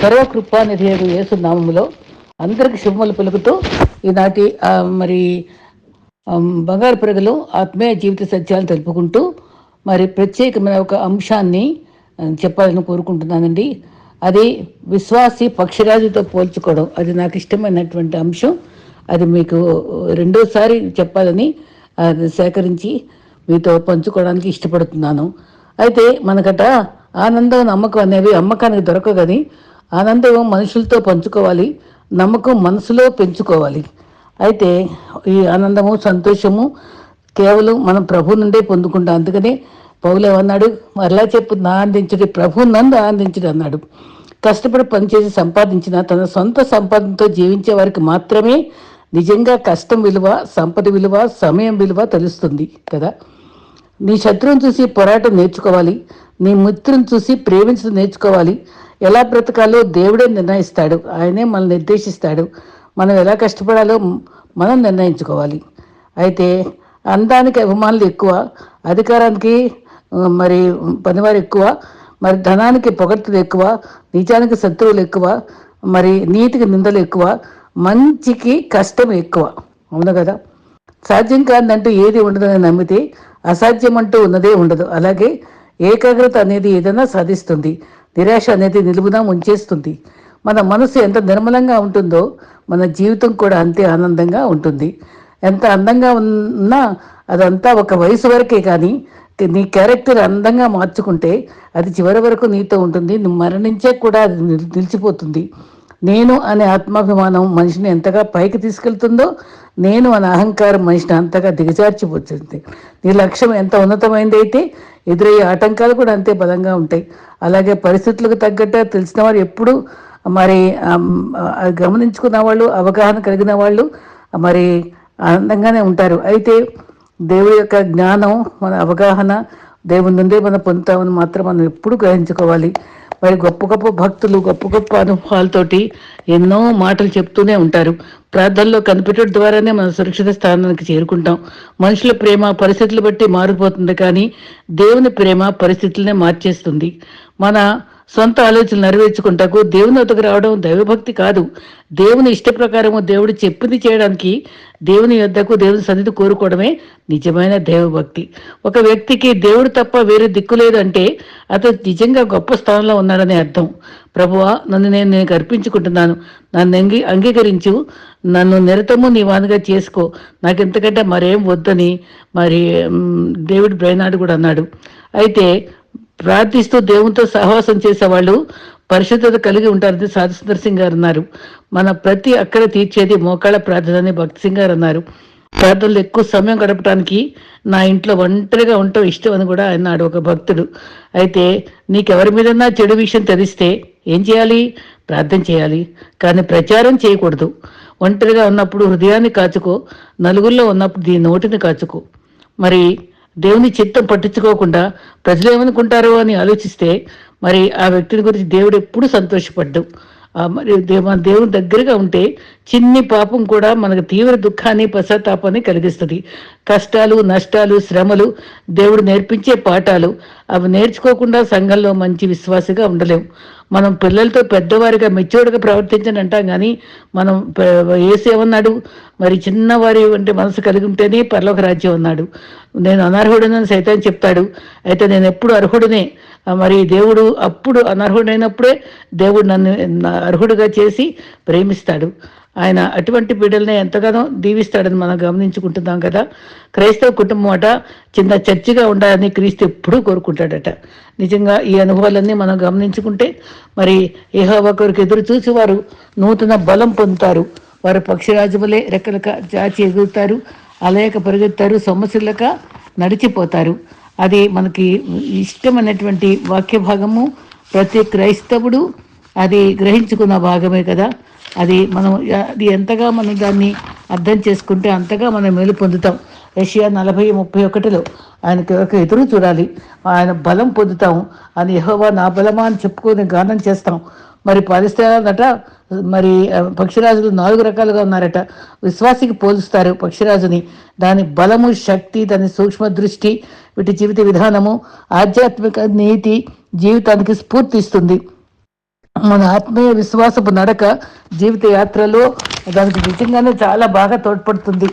సర్వకృపానిధి యేసు నామములో అందరికి శుభములు పలుకుతూ ఈనాటి మరి బంగారు ప్రజలు ఆత్మీయ జీవిత సత్యాలు తెలుపుకుంటూ మరి ప్రత్యేకమైన ఒక అంశాన్ని చెప్పాలని కోరుకుంటున్నానండి. అది విశ్వాసి పక్షిరాజుతో పోల్చుకోవడం. అది నాకు ఇష్టమైనటువంటి అంశం. అది మీకు రెండోసారి చెప్పాలని అది సేకరించి మీతో పంచుకోవడానికి ఇష్టపడుతున్నాను. అయితే మనకట ఆనందం నమ్మకం అనేవి అమ్మకానికి దొరకవు ఆనందం మనుషులతో పంచుకోవాలి నమ్మకం మనసులో పెంచుకోవాలి. అయితే ఈ ఆనందము సంతోషము కేవలం మనం ప్రభు నుండే పొందుకుంటాం. అందుకనే పౌలేమన్నాడు మరలా చెప్పు ఆనందించడు ప్రభు నందు ఆనందించడు అన్నాడు. కష్టపడి పనిచేసి సంపాదించిన తన సొంత సంపాదనతో జీవించే వారికి మాత్రమే నిజంగా కష్టం విలువ సంపద విలువ సమయం విలువ తెలుస్తుంది కదా? నీ శత్రువుని చూసి పోరాటం నేర్చుకోవాలి నీ మిత్రుని చూసి ప్రేమించడం నేర్చుకోవాలి ఎలా బ్రతకాలో దేవుడే నిర్ణయిస్తాడు. ఆయనే మనల్ని నిర్దేశిస్తాడు. మనం ఎలా కష్టపడాలో మనం నిర్ణయించుకోవాలి. అయితే అందానికి అభిమానులు ఎక్కువ అధికారానికి మరి పనివారు ఎక్కువ మరి ధనానికి పొగడ్తలు ఎక్కువ నిజానికి శత్రువులు ఎక్కువ మరి నీతికి నిందలు ఎక్కువ మంచికి కష్టం ఎక్కువ. అవును కదా? సాధ్యం కాదంటూ ఏది ఉండదని నమ్మితే అసాధ్యం అంటూ ఉన్నదే ఉండదు. అలాగే ఏకాగ్రత అనేది ఏదైనా సాధిస్తుంది. నిరాశ అనేది నిలువునా ఉంచేస్తుంది మన మనసు ఎంత నిర్మలంగా ఉంటుందో మన జీవితం కూడా అంతే ఆనందంగా ఉంటుంది. ఎంత అందంగా ఉన్నా అదంతా ఒక వయసు వరకే కానీ నీ క్యారెక్టర్ అందంగా మార్చుకుంటే అది చివరి వరకు నీతో ఉంటుంది. నువ్వు మరణించే కూడా అది నిలిచిపోతుంది. నేను అనే ఆత్మాభిమానం మనిషిని ఎంతగా పైకి తీసుకెళ్తుందో నేను అనే అహంకారం మనిషిని అంతగా దిగజార్చిపోతుంది. నీ లక్ష్యం ఎంత ఉన్నతమైందైతే ఎదురయ్యే ఆటంకాలు కూడా అంతే బలంగా ఉంటాయి. అలాగే పరిస్థితులకు తగ్గట్టు తెలిసిన వారు ఎప్పుడు మరి గమనించుకున్న వాళ్ళు అవగాహన కలిగిన వాళ్ళు మరి ఆనందంగానే ఉంటారు. అయితే దేవుడి యొక్క జ్ఞానం మన అవగాహన దేవుని నుండే మనం పొందుతామని మాత్రం మనం ఎప్పుడు గ్రహించుకోవాలి. మరి గొప్ప గొప్ప భక్తులు గొప్ప గొప్ప అనుభవాలతోటి ఎన్నో మాటలు చెప్తూనే ఉంటారు. ప్రార్థనలో కనిపెట్టడం ద్వారానే మనం సురక్షిత స్థానానికి చేరుకుంటాం. మనుషుల ప్రేమ పరిస్థితులు బట్టి మారిపోతుంది కానీ దేవుని ప్రేమ పరిస్థితులనే మార్చేస్తుంది. మన సొంత ఆలోచనలు నెరవేర్చుకుంటాకు దేవుని వద్దకు రావడం దైవభక్తి కాదు. దేవుని ఇష్ట ప్రకారము దేవుడు చెప్పింది చేయడానికి దేవుని యొద్దకు దేవుని సన్నిధి కోరుకోవడమే నిజమైన దైవభక్తి. ఒక వ్యక్తికి దేవుడు తప్ప వేరే దిక్కు లేదు అంటే అతను నిజంగా గొప్ప స్థానంలో ఉన్నాడని అర్థం. ప్రభువా నన్ను నేను నీకు అర్పించుకుంటున్నాను. నన్ను అంగీ అంగీకరించు. నన్ను నిరతము నీ వానుగా చేసుకో. నాకు ఎంతకంటే మరేం వద్దని మరి దేవుడు డేవిడ్ కూడా అన్నాడు. అయితే ప్రార్థిస్తూ దేవునితో సహవాసం చేసేవాళ్ళు పరిశుద్ధత కలిగి ఉంటారని సాధుసుందర్ సింగ్ గారు అన్నారు. మన ప్రతి అక్కడ తీర్చేది మోకాళ్ళ ప్రార్థన అని భక్తి సింగ్ గారు అన్నారు. ప్రార్థనలు ఎక్కువ సమయం గడపడానికి నా ఇంట్లో ఒంటరిగా ఉండటం ఇష్టం అని కూడా అన్నాడు ఒక భక్తుడు. అయితే నీకెవరి మీదన్నా చెడు విషయం తెలిస్తే ఏం చేయాలి? ప్రార్థన చేయాలి. కానీ ప్రచారం చేయకూడదు. ఒంటరిగా ఉన్నప్పుడు హృదయాన్ని కాచుకో నలుగురిలో ఉన్నప్పుడు దీని నోటిని కాచుకో. మరి దేవుని చిత్తం పట్టించుకోకుండా ప్రజలు ఏమనుకుంటారో అని ఆలోచిస్తే మరి ఆ వ్యక్తిని గురించి దేవుడు ఎప్పుడు సంతోషపడ్డు. మరి మన దేవుని దగ్గరగా ఉంటే చిన్ని పాపం కూడా మనకు తీవ్ర దుఃఖాన్ని పశ్చాత్తాపాన్ని కలిగిస్తుంది. కష్టాలు నష్టాలు శ్రమలు దేవుడు నేర్పించే పాఠాలు అవి నేర్చుకోకుండా సంఘంలో మంచి విశ్వాసగా ఉండలేము మనం పిల్లలతో పెద్దవారిగా మెచ్యూర్డ్గా ప్రవర్తించని అంటాం కానీ మనం ఏసేమన్నాడు ఏమన్నాడు? మరి చిన్నవారి వంటి మనసు కలిగి ఉంటేనే పర్లోక రాజ్యం అన్నాడు. నేను అనర్హుడనని సైతం చెప్తాడు. అయితే నేను ఎప్పుడు అర్హుడనే? మరి దేవుడు అప్పుడు అనర్హుడైనప్పుడే దేవుడు నన్ను అర్హుడుగా అర్హుడిగా చేసి ప్రేమిస్తాడు. ఆయన అటువంటి బిడ్డల్ని ఎంతగానో దీవిస్తాడని మనం గమనించుకుంటున్నాం కదా. క్రైస్తవ కుటుంబం అట చిన్న చర్చిగా ఉండాలని క్రీస్తు ఎప్పుడూ కోరుకుంటాడట. నిజంగా ఈ అనుభవాలన్నీ మనం గమనించుకుంటే మరి ఏహో ఒకరికి ఎదురు చూసి వారు నూతన బలం పొందుతారు. వారు పక్షిరాజులే రెక్కలక చాచి ఎగురుతారు అలయక పరిగెత్తారు సమస్యలక నడిచిపోతారు. అది మనకి ఇష్టమైనటువంటి వాక్య భాగము ప్రతి క్రైస్తవుడు అది గ్రహించుకున్న భాగమే కదా. అది మనం అది ఎంతగా మనం దాన్ని అర్థం చేసుకుంటే అంతగా మనం మేలు పొందుతాం. రష్యా నలభై ముప్పై ఒకటిలో ఆయనకి ఒక ఎదురు చూడాలి. ఆయన బలం పొందుతాం. అని యహోవా నా బలమా అని చెప్పుకొని గానం చేస్తాం. మరి పాలిస్తానట మరి పక్షిరాజులు నాలుగు రకాలుగా ఉన్నారట. విశ్వాసికి పోలుస్తారు పక్షిరాజుని. దాని బలము శక్తి దాని సూక్ష్మ దృష్టి వీటి జీవిత విధానము ఆధ్యాత్మిక నీతి జీవితానికి స్ఫూర్తిస్తుంది మన ఆత్మీయ విశ్వాసపు నడక జీవిత యాత్రలో దానికి నిజంగానే చాలా బాగా తోడ్పడుతుంది.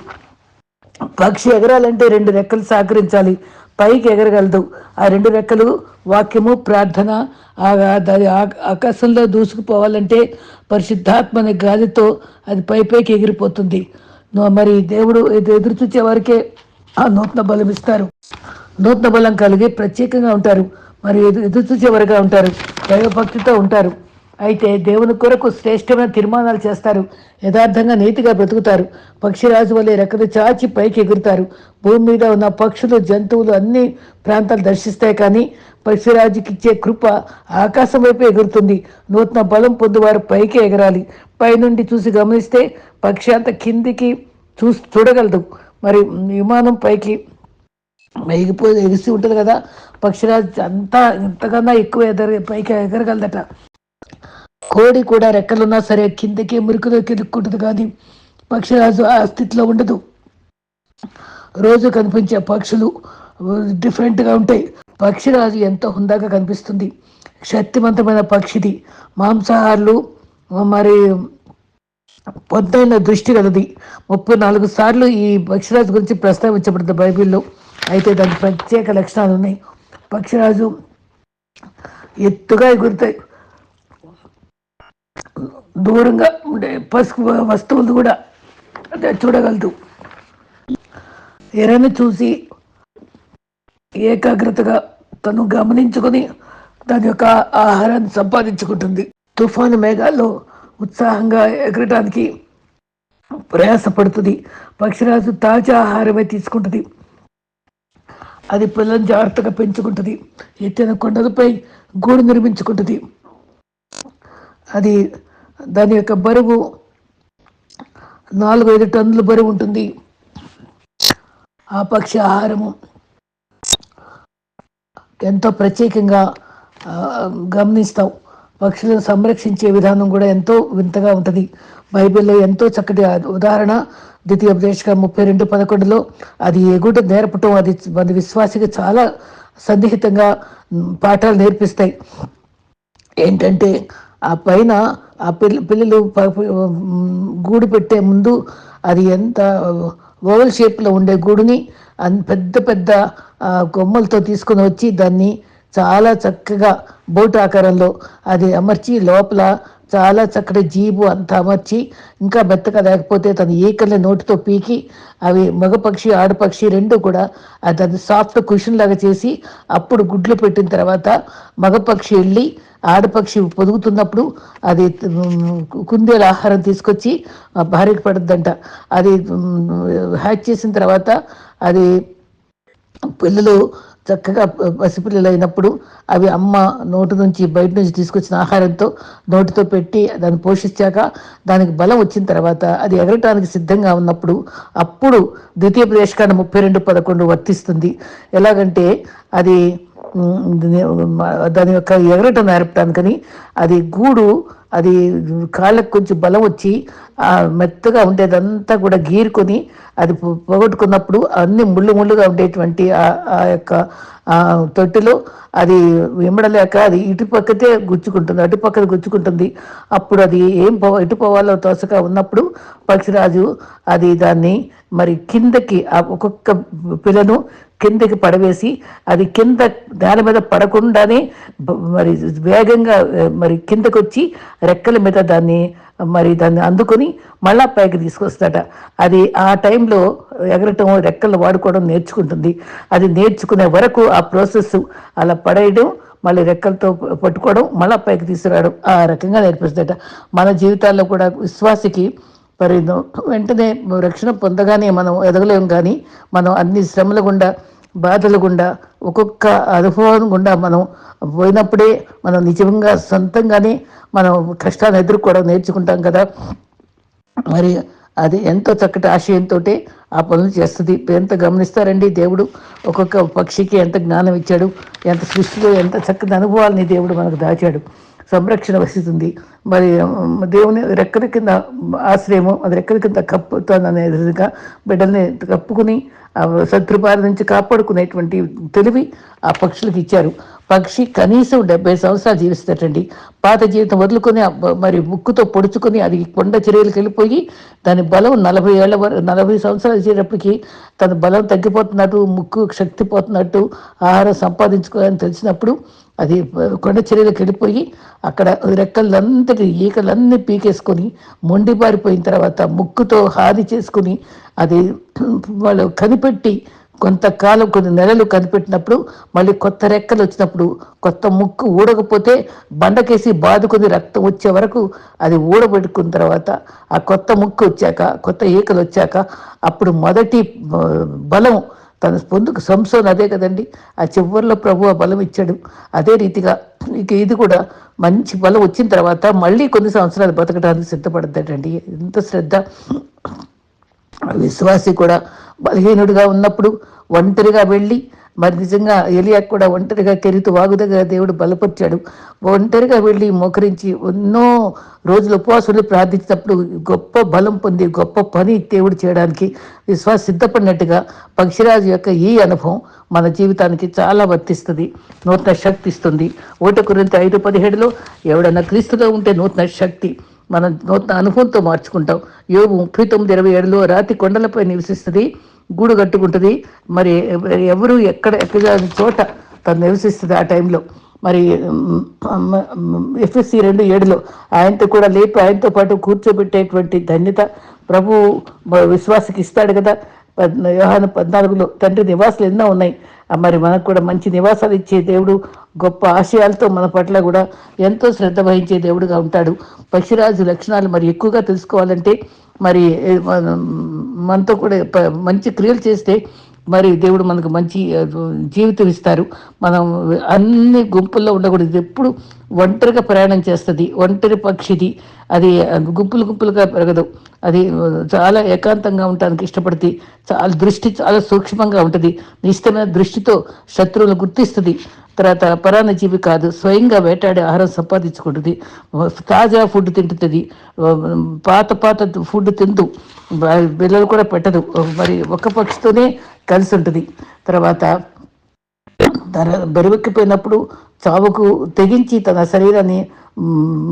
పక్షి ఎగరాలంటే రెండు రెక్కలు సహకరించాలి. పైకి ఎగరగలదు. ఆ రెండు రెక్కలు వాక్యము ప్రార్థన దాని ఆకాశంలో దూసుకుపోవాలంటే పరిశుద్ధాత్మని గాలితో అది పై పైకి ఎగిరిపోతుంది. మరి దేవుడు ఎదురు చూచే వారికే ఆ నూతన బలం ఇస్తారు. నూతన బలం కలిగి ప్రత్యేకంగా ఉంటారు. మరి ఎదురు చూసేవారుగా ఉంటారు. దైవభక్తితో ఉంటారు. అయితే దేవుని కొరకు శ్రేష్టమైన తీర్మానాలు చేస్తారు. యథార్థంగా నీతిగా బ్రతుకుతారు. పక్షిరాజు వల్లే రెక్కలు చాచి పైకి ఎగురుతారు. భూమి మీద ఉన్న పక్షులు జంతువులు అన్ని ప్రాంతాలు దర్శిస్తాయి కానీ పక్షిరాజుకి ఇచ్చే కృప ఆకాశం వైపు ఎగురుతుంది. నూతన బలం పొందువారు పైకి ఎగరాలి. పైనుండి చూసి గమనిస్తే పక్షి అంత కిందికి చూసి చూడగలదు. మరి విమానం పైకి ఎగిపోయి ఎగిసి ఉంటుంది కదా పక్షిరాజు అంతా ఇంతకన్నా ఎక్కువ ఎదర పైకి ఎగరగలదట. కోడి కూడా రెక్కలున్నా సరే కిందకే మురికిలోకి ఎదుక్కుంటుంది కానీ పక్షిరాజు ఆ స్థితిలో ఉండదు. రోజు కనిపించే పక్షులు డిఫరెంట్గా ఉంటాయి. పక్షిరాజు ఎంతో హుందాగా కనిపిస్తుంది. శక్తివంతమైన పక్షిది. మాంసాహారులు మరి పొందైన దృష్టి కలది ముప్పై నాలుగు సార్లు ఈ పక్షిరాజు గురించి ప్రస్తావించబడింది బైబిల్లో. అయితే దానికి ప్రత్యేక లక్షణాలు ఉన్నాయి పక్షిరాజు ఎత్తుగా ఎగురుతాయి. దూరంగా ఉండే పసుపు వస్తువులు కూడా చూడగలదు. ఎరని చూసి ఏకాగ్రతగా తను గమనించుకొని దాని యొక్క ఆహారాన్ని సంపాదించుకుంటుంది. తుఫాను మేఘాల్లో ఉత్సాహంగా ఎగరటానికి ప్రయాసపడుతుంది. పక్షిరాజు తాజా ఆహారమే తీసుకుంటుంది. అది పిల్లలను జాగ్రత్తగా పెంచుకుంటుంది. ఎత్తైన కొండలపై గూడు నిర్మించుకుంటుంది. అది దాని యొక్క బరువు నాలుగు ఐదు టన్నుల బరువు ఉంటుంది. ఆ పక్షి ఆహారము ఎంతో ప్రత్యేకంగా గమనిస్తాం. పక్షులను సంరక్షించే విధానం కూడా ఎంతో వింతగా ఉంటుంది. బైబిల్లో ఎంతో చక్కటి ఉదాహరణ ద్వితీయ ఉపదేశక ముప్పై రెండు పదకొండులో అది ఎగుట నేర్పటం అది మన విశ్వాసికి చాలా సన్నిహితంగా పాఠాలు నేర్పిస్తాయి. ఏంటంటే ఆ పైన ఆ పిల్ల పిల్లలు గూడు పెట్టే ముందు అది ఎంత ఓవల్ షేప్లో ఉండే గూడుని పెద్ద పెద్ద కొమ్మలతో తీసుకొని వచ్చి దాన్ని చాలా చక్కగా బోట్ ఆకారంలో అది అమర్చి లోపల చాలా చక్కటి జీబు అంత అమర్చి ఇంకా బెత్తకలేకపోతే లేకపోతే తన ఈకల్ని నోటితో పీకి అవి మగపక్షి ఆడపక్షి రెండు కూడా అది సాఫ్ట్ కుషన్ లాగా చేసి అప్పుడు గుడ్లు పెట్టిన తర్వాత మగపక్షి వెళ్ళి ఆడపక్షి పొదుగుతున్నప్పుడు అది కుందేల ఆహారం తీసుకొచ్చి భార్యకు పడుద్దంట. అది హ్యాచ్ చేసిన తర్వాత అది పిల్లలు చక్కగా పసిపిల్లలు అయినప్పుడు అవి అమ్మ నోటి నుంచి బయట నుంచి తీసుకొచ్చిన ఆహారంతో నోటితో పెట్టి దాన్ని పోషించాక దానికి బలం వచ్చిన తర్వాత అది ఎగరటానికి సిద్ధంగా ఉన్నప్పుడు అప్పుడు ద్వితీయ ప్రవేశకాండ ముప్పై రెండు పదకొండు వర్తిస్తుంది. ఎలాగంటే అది దాని యొక్క ఎగరటం నేర్పడానికని అది గూడు అది కాళ్ళకు కొంచెం బలం వచ్చి మెత్తగా ఉండేదంతా కూడా గీరుకొని అది పోగొట్టుకున్నప్పుడు అన్ని ముళ్ళు ముళ్ళుగా ఉండేటువంటి ఆ యొక్క తొట్టిలో అది విమ్మడలేక అది ఇటు పక్కతే గుచ్చుకుంటుంది అటు పక్కన గుచ్చుకుంటుంది. అప్పుడు అది ఏం పో ఇటు పోవాలో తోసగా ఉన్నప్పుడు పక్షిరాజు అది దాన్ని మరి కిందకి ఒక్కొక్క పిల్లను కిందకి పడవేసి అది కింద దాని మీద పడకుండానే మరి వేగంగా మరి కిందకొచ్చి రెక్కల మీద దాన్ని మరి దాన్ని అందుకొని మళ్ళా పైకి తీసుకొస్తాట అది ఆ టైంలో ఎగరటం రెక్కలు వాడుకోవడం నేర్చుకుంటుంది. అది నేర్చుకునే వరకు ఆ ప్రాసెస్ అలా పడేయడం మళ్ళీ రెక్కలతో పట్టుకోవడం మళ్ళా పైకి తీసుకురావడం ఆ రకంగా నేర్పిస్తుందట. మన జీవితాల్లో కూడా విశ్వాసికి మరి వెంటనే రక్షణ పొందగానే మనం ఎదగలేము కానీ మనం అన్ని శ్రమల గుండా బాధలు గుండా ఒక్కొక్క అనుభవం గుండా మనం పోయినప్పుడే మనం నిజంగా సొంతంగానే మనం కష్టాన్ని ఎదుర్కోవడం నేర్చుకుంటాం కదా. మరి అది ఎంతో చక్కటి ఆశయంతో ఆ పనులు చేస్తుంది. ఎంత గమనిస్తారండి దేవుడు? ఒక్కొక్క పక్షికి ఎంత జ్ఞానం ఇచ్చాడు ఎంత సృష్టిలో ఎంత చక్కటి అనుభవాలని దేవుడు మనకు దాచాడు. సంరక్షణ వస్తుంది మరి దేవుని రెక్కల కింద ఆశ్రయము అది రెక్కల కింద కప్పుతుందనేదిగా బిడ్డల్ని కప్పుకుని సత్రుపారి నుంచి కాపాడుకునేటువంటి తెలివి ఆ పక్షులకు ఇచ్చారు. పక్షి కనీసం డెబ్బై సంవత్సరాలు జీవిస్తాటండి పాత జీవితం వదులుకొని మరి ముక్కుతో పొడుచుకొని అది కొండ చర్యలకు వెళ్ళిపోయి దాని బలం నలభై ఏళ్ళ వరకు నలభై సంవత్సరాలు వచ్చేటప్పటికి తన బలం తగ్గిపోతున్నట్టు ముక్కు శక్తి పోతున్నట్టు ఆహారం సంపాదించుకోవాలని తెలిసినప్పుడు అది కొండ చర్యలకు వెళ్ళిపోయి అక్కడ రెక్కలంతటి ఈకలన్నీ పీకేసుకొని మొండిబారిపోయిన తర్వాత ముక్కుతో హాది చేసుకుని అది వాళ్ళు కనిపెట్టి కొంతకాలం కొన్ని నెలలు కనిపెట్టినప్పుడు మళ్ళీ కొత్త రెక్కలు వచ్చినప్పుడు కొత్త ముక్కు ఊడకపోతే బండకేసి బాదుకొని రక్తం వచ్చే వరకు అది ఊడబెట్టుకున్న తర్వాత ఆ కొత్త ముక్కు వచ్చాక కొత్త ఈకలు వచ్చాక అప్పుడు మొదటి బలం తన పొందుకు సంసోన్ అదే కదండి. ఆ చివరిలో ప్రభు ఆ బలం ఇచ్చాడు. అదే రీతిగా ఇక ఇది కూడా మంచి బలం వచ్చిన తర్వాత మళ్ళీ కొన్ని సంవత్సరాలు బతకడానికి సిద్ధపడతాడండి ఎంత శ్రద్ధ విశ్వాసి కూడా బలహీనుడిగా ఉన్నప్పుడు ఒంటరిగా వెళ్ళి మరి నిజంగా ఎలియా కూడా ఒంటరిగా కెరితు వాగు దగ్గర దేవుడు బలపరిచాడు. ఒంటరిగా వెళ్ళి మోకరించి ఎన్నో రోజులు ఉపవాసులు ప్రార్థించినప్పుడు గొప్ప బలం పొంది గొప్ప పని దేవుడు చేయడానికి విశ్వాస సిద్ధపడినట్టుగా పక్షిరాజు యొక్క ఈ అనుభవం మన జీవితానికి చాలా వర్తిస్తుంది నూతన శక్తి ఇస్తుంది. ఒకటి గురించి ఐదు పదిహేడులో ఎవడన్నా క్రీస్తులో ఉంటే నూతన శక్తి. మనం నూతన అనుభవంతో మార్చుకుంటాం. యోగు ముప్పై తొమ్మిది ఇరవై ఏడులో రాతి కొండలపై నివసిస్తుంది గూడు కట్టుకుంటుంది. మరి ఎవరు ఎక్కడ ఎక్కడ చోట తను నివసిస్తుంది ఆ టైంలో. మరి ఎఫ్ఎస్సి రెండు ఏడులో ఆయనతో కూడా లేపి ఆయనతో పాటు కూర్చోబెట్టేటువంటి ధన్యత ప్రభు విశ్వాసకి ఇస్తాడు కదా. వ్యవహారం పద్నాలుగులో తండ్రి నివాసాలు ఎన్నో ఉన్నాయి. మరి మనకు కూడా మంచి నివాసాలు ఇచ్చే దేవుడు గొప్ప ఆశయాలతో మన పట్ల కూడా ఎంతో శ్రద్ధ వహించే దేవుడుగా ఉంటాడు. పక్షిరాజు లక్షణాలు మరి ఎక్కువగా తెలుసుకోవాలంటే మరి మనతో కూడా మంచి క్రియలు చేస్తే మరి దేవుడు మనకు మంచి జీవితం ఇస్తారు. మనం అన్ని గుంపుల్లో ఉండకూడదు. ఎప్పుడు ఒంటరిగా ప్రయాణం చేస్తుంది. ఒంటరి పక్షిది. అది గుంపులు గుంపులుగా పెరగదు. అది చాలా ఏకాంతంగా ఉండటానికి ఇష్టపడుతుంది చాలా దృష్టి చాలా సూక్ష్మంగా ఉంటుంది. నిశ్చితమైన దృష్టితో శత్రువులను గుర్తిస్తుంది. తర్వాత పరాన్న జీవి కాదు. స్వయంగా వేటాడి ఆహారం సంపాదించుకుంటుంది. తాజా ఫుడ్ తింటుంది. పాత పాత ఫుడ్ తిందు. పిల్లలు కూడా పెట్టదు. మరి ఒక పక్షితోనే కలిసి ఉంటుంది. తర్వాత తన బరువెక్కిపోయినప్పుడు చావుకు తెగించి తన శరీరాన్ని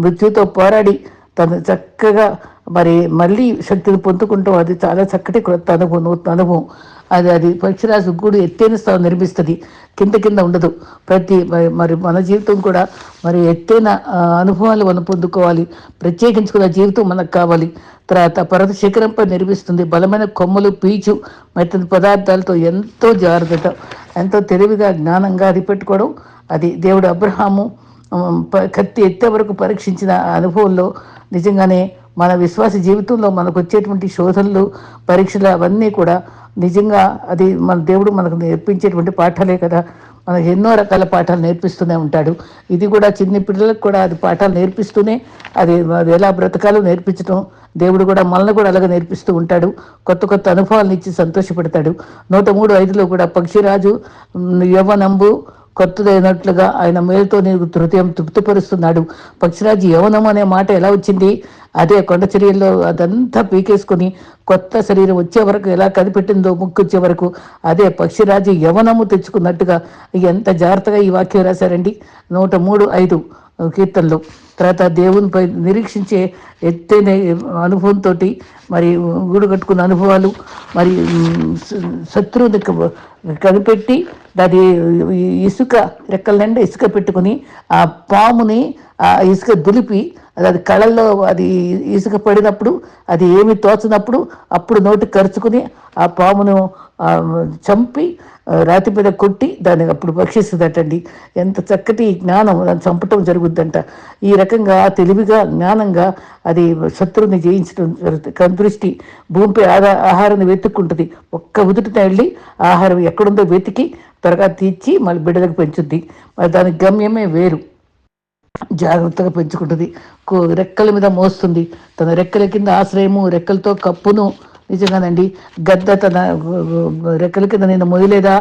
మృత్యుతో పోరాడి తను చక్కగా మరి మళ్ళీ శక్తిని పొందుకుంటాం అది చాలా చక్కటి కొత్త అనుభవం అనుభవం. అది అది పక్షిరాజు గూడు ఎత్తైన స్థానం నిర్మిస్తుంది. కింద కింద ఉండదు. ప్రతి మరి- మరి మన జీవితం కూడా మరి ఎత్తైన అనుభవాలు మనం పొందుకోవాలి. ప్రత్యేకించుకున్న జీవితం మనకు కావాలి. తర్వాత పర్వత శిఖరంపై నిర్మిస్తుంది. బలమైన కొమ్మలు పీచు మెత్తని పదార్థాలతో ఎంతో జాగ్రత్త ఎంతో తెలివిగా జ్ఞానంగా అది పెట్టుకోవడం అది దేవుడు అబ్రహాము ప- కత్తి ఎత్తే వరకు పరీక్షించిన అనుభవంలో నిజంగానే మన విశ్వాస జీవితంలో మనకు వచ్చేటువంటి శోధనలు పరీక్షలు అవన్నీ కూడా నిజంగా అది మన దేవుడు మనకు నేర్పించేటువంటి పాఠాలే కదా. మనకు ఎన్నో రకాల పాఠాలు నేర్పిస్తూనే ఉంటాడు. ఇది కూడా చిన్న పిల్లలకు కూడా అది పాఠాలు నేర్పిస్తూనే అది అది ఎలా బ్రతకాలో నేర్పించడం దేవుడు కూడా మనల్ని కూడా అలాగే నేర్పిస్తూ ఉంటాడు. కొత్త కొత్త అనుభవాలను ఇచ్చి సంతోషపెడతాడు. నూట మూడు ఐదులో కూడా పక్షిరాజు యవ్వనంబు కొత్తదైనట్లుగా ఆయన మేలుతో నీకు హృదయం తృప్తిపరుస్తున్నాడు. పక్షిరాజు యవనం అనే మాట ఎలా వచ్చింది? అదే కొండ చర్యల్లో అదంతా పీకేసుకొని కొత్త శరీరం వచ్చే వరకు ఎలా కనిపెట్టిందో ముక్కొచ్చే వరకు అదే పక్షిరాజు యవనము తెచ్చుకున్నట్టుగా ఎంత జాగ్రత్తగా ఈ వాక్యం రాశారండి? నూట మూడు ఐదు కీర్తనలు. తర్వాత దేవునిపై నిరీక్షించే ఎత్తైన అనుభవంతో మరి గూడు కట్టుకున్న అనుభవాలు మరి శత్రువుని కనిపెట్టి దాని ఇసుక రెక్కల నిండా ఇసుక పెట్టుకుని ఆ పాముని ఆ ఇసుక దులిపి అది కళల్లో అది ఇసుక పడినప్పుడు అది ఏమి తోచినప్పుడు అప్పుడు నోటి ఖర్చుకుని ఆ పామును చంపి రాతి మీద కొట్టి దాన్ని అప్పుడు భక్షిస్తుందటండి. ఎంత చక్కటి జ్ఞానం దాన్ని చంపటం జరుగుద్దంట. ఈ రకంగా తెలివిగా జ్ఞానంగా అది శత్రువుని జయించడం జరుగుతుంది కందృష్టి భూమిపై ఆదా ఆహారాన్ని వెతుక్కుంటుంది. ఒక్క ఉదుటిన వెళ్ళి ఆహారం ఎక్కడుందో వెతికి త్వరగా తీర్చి మళ్ళీ బిడ్డలకు పెంచుద్ది. మరి దాని గమ్యమే వేరు. జాగ్రత్తగా పెంచుకుంటుంది. కో- రెక్కల మీద మోస్తుంది. తన రెక్కల కింద ఆశ్రయము రెక్కలతో కప్పును నిజంగానండి. గద్ద తన రెక్కల కింద నేను మొయ్యలేదా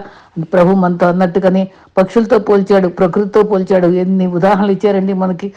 ప్రభు మనతో అన్నట్టుగానే పక్షులతో పోల్చాడు ప్రకృతితో పోల్చాడు. ఎన్ని ఉదాహరణలు ఇచ్చారండి మనకి.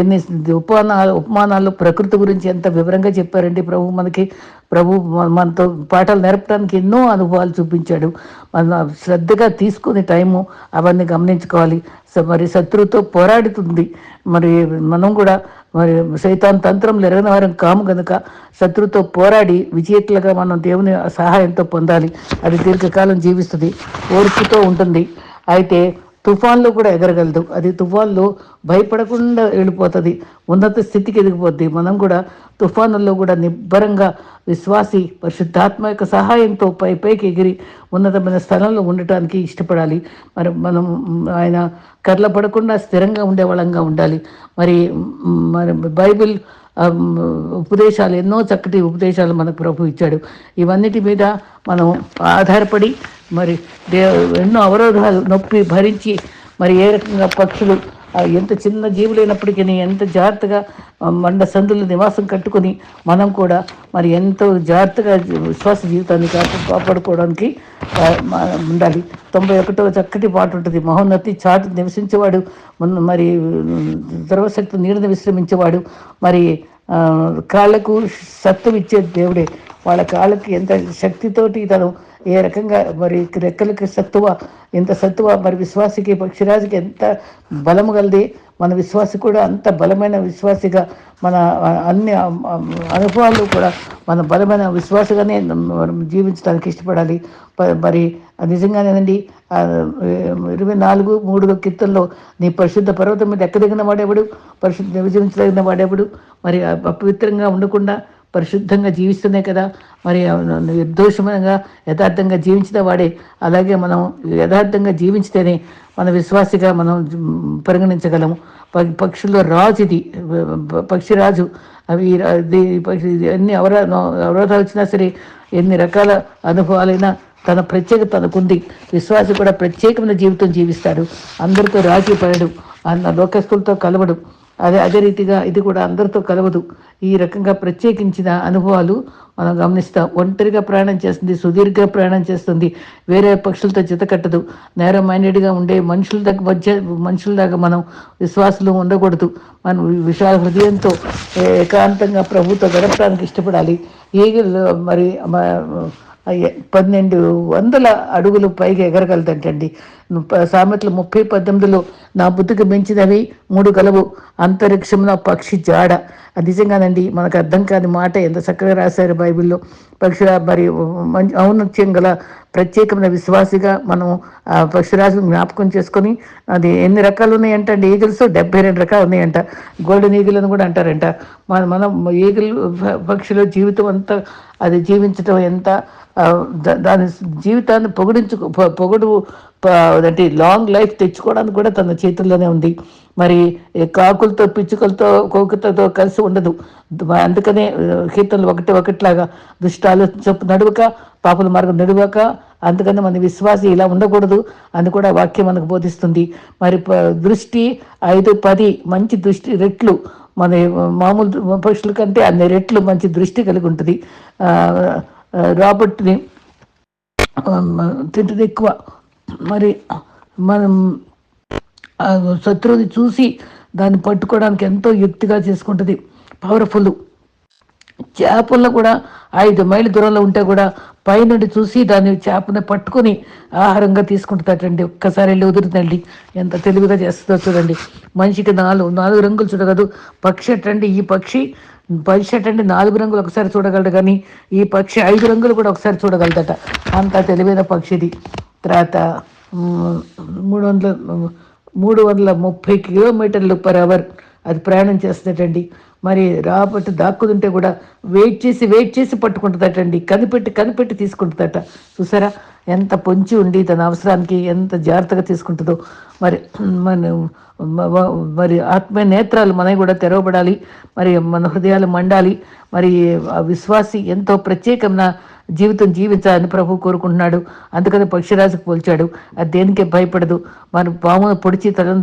ఎన్ని ఉపమానాలు ఉపమానాలు ప్రకృతి గురించి ఎంత వివరంగా చెప్పారండి ప్రభు మనకి. ప్రభు మనతో పాఠాలు నేర్పడానికి ఎన్నో అనుభవాలు చూపించాడు. మన శ్రద్ధగా తీసుకునే టైము అవన్నీ గమనించుకోవాలి. మరి శత్రువుతో పోరాడుతుంది. మరి మనం కూడా మరి సైతాన్ తంత్రం ఎరగని వారం కాము కనుక శత్రువుతో పోరాడి విజేతలుగా మనం దేవుని సహాయంతో పొందాలి. అది దీర్ఘకాలం జీవిస్తుంది. ఓర్పుతో ఉంటుంది. అయితే తుఫాన్లో కూడా ఎగరగలదు. అది తుఫాన్లో భయపడకుండా వెళ్ళిపోతుంది. ఉన్నత స్థితికి ఎదిగిపోద్ది. మనం కూడా తుఫానుల్లో కూడా నిబ్బరంగా విశ్వాసి పరిశుద్ధాత్మ యొక్క సహాయంతో పై పైకి ఎగిరి ఉన్నతమైన స్థలంలో ఉండటానికి ఇష్టపడాలి. మరి మనం ఆయన కర్ల పడకుండా స్థిరంగా ఉండే వాళ్ళంగా ఉండాలి. మరి మరి బైబిల్ ఉపదేశాలు ఎన్నో చక్కటి ఉపదేశాలు మనకు ప్రభు ఇచ్చాడు. ఇవన్నిటి మీద మనం ఆధారపడి మరి దే ఎన్నో అవరోధాలు నొప్పి భరించి మరి ఏ రకంగా పక్షులు ఎంత చిన్న జీవులైనప్పటికీ ఎంత జాగ్రత్తగా మండ సందులు నివాసం కట్టుకొని మనం కూడా మరి ఎంతో జాగ్రత్తగా విశ్వాస జీవితాన్ని కాపాడుకోవడానికి ఉండాలి. తొంభై ఒకటో చక్కటి పాట ఉంటుంది. మహోన్నతి చాటు నివసించేవాడు మరి సర్వశక్తి నీడని విశ్రమించేవాడు. మరి కాళ్ళకు సత్తువిచ్చే దేవుడే. వాళ్ళ కాళ్ళకి ఎంత శక్తితోటి తను ఏ రకంగా మరి రెక్కలకి సత్తువ ఎంత సత్తువ మరి విశ్వాసికి పక్షిరాజుకి ఎంత బలము కలిది మన విశ్వాసి కూడా అంత బలమైన విశ్వాసిగా మన అన్ని అనుభవాలు కూడా మన బలమైన విశ్వాసగానే మనం జీవించడానికి ఇష్టపడాలి. మరి నిజంగానేనండి ఇరవై నాలుగు మూడు కీర్తనలో నీ పరిశుద్ధ పర్వతం మీద ఎక్కదగిన వాడేవాడు? పరిశుద్ధ విభజించదగిన వాడేవాడు? మరి అపవిత్రంగా ఉండకుండా పరిశుద్ధంగా జీవిస్తూనే కదా. మరి నిర్దోషంగా యథార్థంగా జీవించిన వాడే. అలాగే మనం యథార్థంగా జీవించితేనే మన విశ్వాసిగా మనం పరిగణించగలము. ప- పక్షుల్లో రాజు ఇది పక్షిరాజు. అవి అన్ని ఎన్ని అవరా అవరోధాలు వచ్చినా సరే ఎన్ని రకాల అనుభవాలైనా తన ప్రత్యేకత తనకుంది. విశ్వాసి కూడా ప్రత్యేకమైన జీవితం జీవిస్తాడు. అందరితో రాజీ పడడు. అన్న లోకస్తులతో కలవడు. అదే అదే రీతిగా ఇది కూడా అందరితో కలవదు. ఈ రకంగా ప్రత్యేకించిన అనుభవాలు మనం గమనిస్తాం. ఒంటరిగా ప్రయాణం చేస్తుంది సుదీర్ఘ ప్రయాణం చేస్తుంది. వేరే పక్షులతో జతకట్టదు నేరం మైండెడ్గా ఉండే మనుషుల దగ్గర మధ్య మనుషుల దగ్గర మనం విశ్వాసులు ఉండకూడదు. మనం విశాల హృదయంతో ఏకాంతంగా ప్రభుతో గడపడానికి ఇష్టపడాలి. ఈగిల్ మరి పన్నెండు వందల అడుగులు పైగా ఎగరగలదంటండి. సామెతలు ముప్పై పద్దెనిమిదిలో నా బుద్ధికి మించినవి మూడు గలవు అంతరిక్షంలో పక్షి జాడ. అది నిజంగానండి మనకు అర్థం కాని మాట ఎంత చక్కగా రాశారు బైబిల్లో. పక్షి మరి మంచి ఔన్నత్యం గల ప్రత్యేకమైన విశ్వాసిగా మనం ఆ పక్షిరాజును జ్ఞాపకం చేసుకొని అది ఎన్ని రకాలు ఉన్నాయంటండి? ఈగిల్స్ డెబ్బై రెండు రకాలు ఉన్నాయంట. గోల్డెన్ ఈగిల్ అని కూడా అంటారంట. మన మనం ఈగిల్ ప- పక్షిలో జీవితం అంతా అది జీవించటం ఎంత దా- దాని జీవితాన్ని పొగిడించు పొగడు అంటే లాంగ్ లైఫ్ తెచ్చుకోవడానికి కూడా తన చేతుల్లోనే ఉంది. మరి కాకులతో పిచ్చుకలతో కోకులతో కలిసి ఉండదు. అందుకనే కీర్తనలు ఒకటి ఒకటిలాగా దుష్ట చెప్పు చొప్పు నడువక పాపల మార్గం నడువక అందుకని మన విశ్వాసి ఇలా ఉండకూడదు అని కూడా వాక్యం మనకు బోధిస్తుంది. మరి ప- దృష్టి ఐదు పది మంచి దృష్టి రెట్లు. మన మామూలు పక్షుల కంటే అన్ని రెట్లు మంచి దృష్టి కలిగి ఉంటుంది. రాబర్ట్ని తింటుంది ఎక్కువ మరి మనం శత్రువుని చూసి దాన్ని పట్టుకోవడానికి ఎంతో యుక్తిగా చేసుకుంటుంది. పవర్ఫుల్ చేపల్లో కూడా ఐదు మైళ్ళ దూరంలో ఉంటే కూడా పైనుండి చూసి దాన్ని చేపని పట్టుకొని ఆహారంగా తీసుకుంటుందటండి. ఒక్కసారి వెళ్ళి వదురుతండి ఎంత తెలివిగా చేస్తుందో చూడండి. మనిషికి నాలుగు నాలుగు రంగులు చూడగదు పక్షి అటండి ఈ పక్షి పక్షి అటండి నాలుగు రంగులు ఒకసారి చూడగలడు కానీ ఈ పక్షి ఐదు రంగులు కూడా ఒకసారి చూడగలదట. అంత తెలివైన పక్షిది తర్వాత మూడు వందల మూడు వందల ముప్పై కిలోమీటర్లు పర్ అవర్ అది ప్రయాణం చేస్తుందటండి. మరి రాబట్టి దాక్కుతుంటే కూడా వెయిట్ చేసి వెయిట్ చేసి పట్టుకుంటుందటండి. కనిపెట్టి కనిపెట్టి తీసుకుంటుందట. చూసారా? ఎంత పొంచి ఉండి తన అవసరానికి ఎంత జాగ్రత్తగా తీసుకుంటుందో. మరి మన మరి ఆత్మీయ నేత్రాలు మనవి కూడా తెరవబడాలి. మరి మన హృదయాలు మండాలి. మరి ఆ విశ్వాసి ఎంతో ప్రత్యేకమైన జీవితం జీవించాలని ప్రభు కోరుకుంటున్నాడు. అందుకని పక్షిరాజుకు పోల్చాడు. అది దేనికే భయపడదు. మన పామును పొడిచి తలను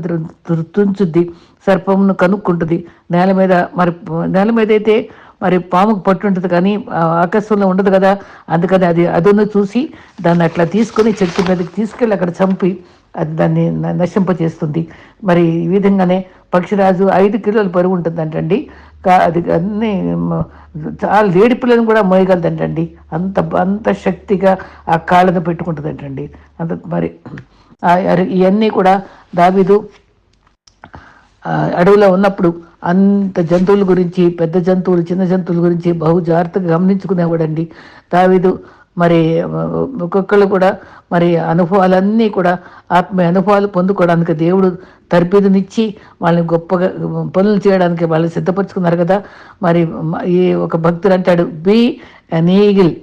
తుంచుద్ది. సర్పమును కనుక్కుంటుంది నేల మీద మరి నేల మీద అయితే మరి పాముకు పట్టుంటుంది కానీ ఆకాశంలో ఉండదు కదా. అందుకని అది అదును చూసి దాన్ని అట్లా తీసుకొని చెట్టు మీదకి తీసుకెళ్ళి అక్కడ చంపి అది దాన్ని నశింపచేస్తుంది. మరి ఈ విధంగానే పక్షిరాజు ఐదు కిలోల బరువు ఉంటుందంటండి. అది అన్ని చాలా లేడి పిల్లలను కూడా మోయగలదంటండి. అంత అంత శక్తిగా ఆ కాళ్ళను పెట్టుకుంటుందంటండి. అంత మరి ఆ ఇవన్నీ కూడా దావీదు అడవిలో ఉన్నప్పుడు అంత జంతువుల గురించి పెద్ద జంతువులు చిన్న జంతువుల గురించి బహు జాగ్రత్తగా గమనించుకునేవాడండి. దావీదు మరి ఒక్కొక్కళ్ళు కూడా మరి అనుభవాలన్నీ కూడా ఆత్మీయ అనుభవాలు పొందుకోవడానికి దేవుడు తర్పిదునిచ్చి వాళ్ళని గొప్పగా పనులు చేయడానికి వాళ్ళు సిద్ధపరచుకున్నారు కదా. మరి ఈ ఒక భక్తుడు అంటాడు బీ అన్ ఈగిల్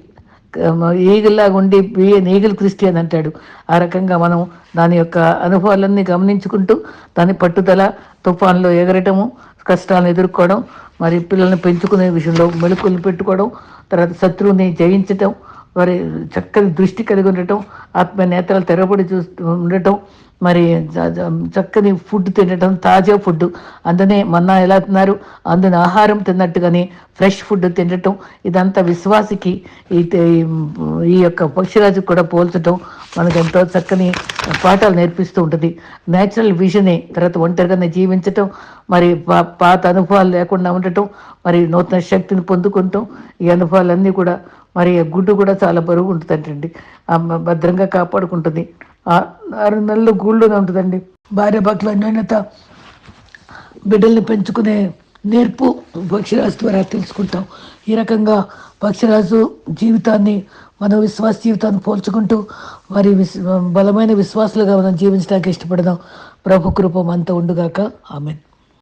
ఈగిల్లాగా ఉండి బి ఈగిల్ క్రిస్టియన్ అంటాడు. ఆ రకంగా మనం దాని యొక్క అనుభవాలన్నీ గమనించుకుంటూ దాని పట్టుదల తుఫాన్లో ఎగరటము కష్టాలను ఎదుర్కోవడం మరి పిల్లల్ని పెంచుకునే విషయంలో మెలుకులు పెట్టుకోవడం తర్వాత శత్రువుని జయించటం మరి చక్కని దృష్టి కలిగి ఉండటం ఆత్మ నేత్రాలు తెరబడి చూస్తూ ఉండటం మరి చక్కని ఫుడ్ తినటం తాజా ఫుడ్ అందునే మన్నా ఎలా తిన్నారు? అందుని ఆహారం తిన్నట్టుగానే ఫ్రెష్ ఫుడ్ తినటం. ఇదంతా విశ్వాసికి ఈ యొక్క పక్షిరాజు కూడా పోల్చటం మనకు ఎంతో చక్కని పాఠాలు నేర్పిస్తూ ఉంటుంది. నేచురల్ విజనే తర్వాత ఒంటరిగానే జీవించటం మరి పాత అనుభవాలు లేకుండా ఉండటం మరి నూతన శక్తిని పొందుకుంటాం ఈ అనుభవాలన్నీ కూడా మరి గుడ్డు కూడా చాలా బరువు ఉంటుందంటండి. భద్రంగా కాపాడుకుంటుంది. ఆ ఆరు నెలలు గూళ్ళుగా ఉంటుందండి. భార్య భక్తుల అన్యోన్యత బిడ్డల్ని పెంచుకునే నేర్పు పక్షిరాజు ద్వారా తెలుసుకుంటాం. ఈ రకంగా పక్షిరాజు జీవితాన్ని మన విశ్వాస జీవితాన్ని పోల్చుకుంటూ మరి విశ్ బలమైన విశ్వాసులుగా మనం జీవించడానికి ఇష్టపడదాం. ప్రభు కృపం అంతా ఉండుగాక. ఆమెన్.